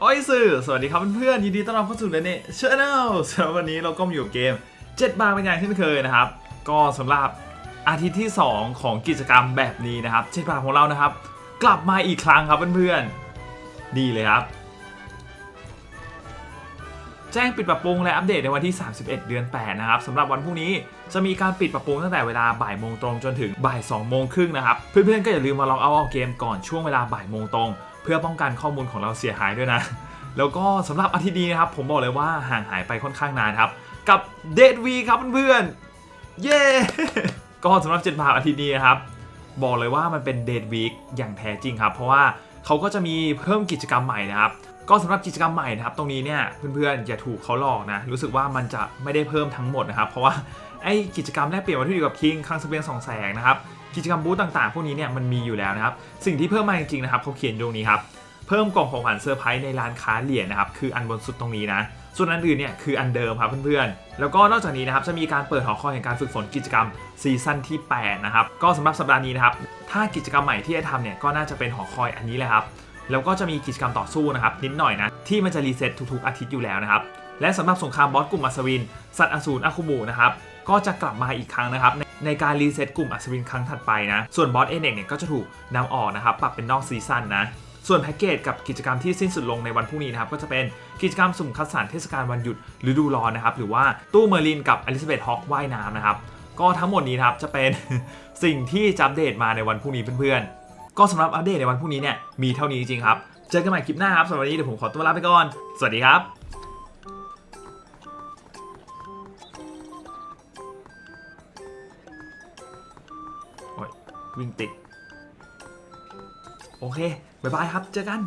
โอ้ยสื่อ สวัสดีครับเพื่อนๆยินดีต้อนรับเข้าสู่เรเน่ชาแนลสำหรับวันนี้เราก็มาอยู่กับเกม 7 บาร์เป็นอย่างเช่นเคยนะครับ ก็สำหรับอาทิตย์ที่ 2 ของกิจกรรมแบบนี้นะครับ7บาร์ของเรานะครับ กลับมาอีกครั้งครับเพื่อนๆ ดีเลยครับ แจ้งปิดปรับปรุงและอัปเดตในวันที่ 31 เดือน 8 นะครับสำหรับวันพรุ่งนี้จะมีการปิดปรับปรุงตั้งแต่เวลาบ่ายโมงตรงจนถึงบ่าย2โมงครึ่งนะครับเพื่อนๆก็อย่าลืมมาลองเอาออกเกมก่อนช่วงเวลาบ่ายโมงตรง พื่อป้องกันข้อมูลของเราเสียหายด้วยนะ แล้วก็สำหรับอาทิตย์นี้นะครับ ผมบอกเลยว่าห่างหายไปค่อนข้างนานครับ กับเดดวีครับเพื่อนๆเย้ก็สำหรับเจ็ดบาทอาทิตย์นี้นะครับ บอกเลยว่ามันเป็นเดดวีคอย่างแท้จริงครับ เพราะว่าเขาก็จะมีเพิ่มกิจกรรมใหม่นะครับก็สำหรับกิจกรรมใหม่นะครับ ตรงนี้เนี่ยเพื่อนๆอย่าถูกเขาหลอกนะ รู้สึกว่ามันจะไม่ได้เพิ่มทั้งหมดนะครับ เพราะว่าไอ้กิจกรรมแลกเปลี่ยนวัตถุดิบกับคิงคลังสเสบียงสองแสงนะครับ กิจกรรมบูธต่างๆ พวกนี้เนี่ยมันมีอยู่แล้วนะครับ สิ่งที่เพิ่มมาจริงๆนะครับเขาเขียนตรงนี้ครับ เพิ่มกล่องของขวัญเซอร์ไพรส์ในร้านค้าเหรียญนะครับ คืออันบนสุดตรงนี้นะ ส่วนอันอื่นเนี่ยคืออันเดิมครับเพื่อนๆ แล้วก็นอกจากนี้นะครับจะมีการเปิดหอคอยแห่งการฝึกฝนกิจกรรมซีซั่นที่ 8 นะครับ ก็สำหรับสัปดาห์นี้นะครับ ถ้ากิจกรรมใหม่ที่จะทำเนี่ยก็น่าจะเป็นหอคอยอันนี้เลยครับ แล้วก็จะมีกิจกรรมต่อสู้นะครับนิดหน่อยนะที่มันจะรีเซ็ตทุกๆ อาทิตย์อยู่แล้วนะครับและสำหรับสงครามบอสกลุ่มอัศวิน สัตว์อสูรอาคุมูนะครับก็จะกลับมาอีกครั้งนะครับ ในการรีเซ็ตกลุ่มอัศวินครั้งถัดไปนะ ส่วนบอสเอเนกเนี่ยก็จะถูกนำออกนะครับ ปรับเป็นนอกซีซั่นนะ ส่วนแพ็กเกจกับกิจกรรมที่สิ้นสุดลงในวันพรุ่งนี้นะครับ ก็จะเป็นกิจกรรมสุ่มคัดสรรเทศกาลวันหยุดฤดูร้อนนะครับ หรือว่าตู้เมอร์ลินกับอลิซาเบธฮอคว่ายน้ำนะครับ ก็ทั้งหมดนี้นะครับจะเป็นสิ่งที่จะอัปเดตมาในวันพรุ่งนี้เพื่อนๆ ก็สำหรับอัปเดตในวันพรุ่งนี้เนี่ยมีเท่านี้จริงๆครับ เจอกันใหม่คลิปหน้าครับสำหรับวันนี้เดี๋ยวผมขอตัวลาไปก่อน สวัสดีครับ วิ่งติด โอเค บ๊ายบายครับ เจอกัน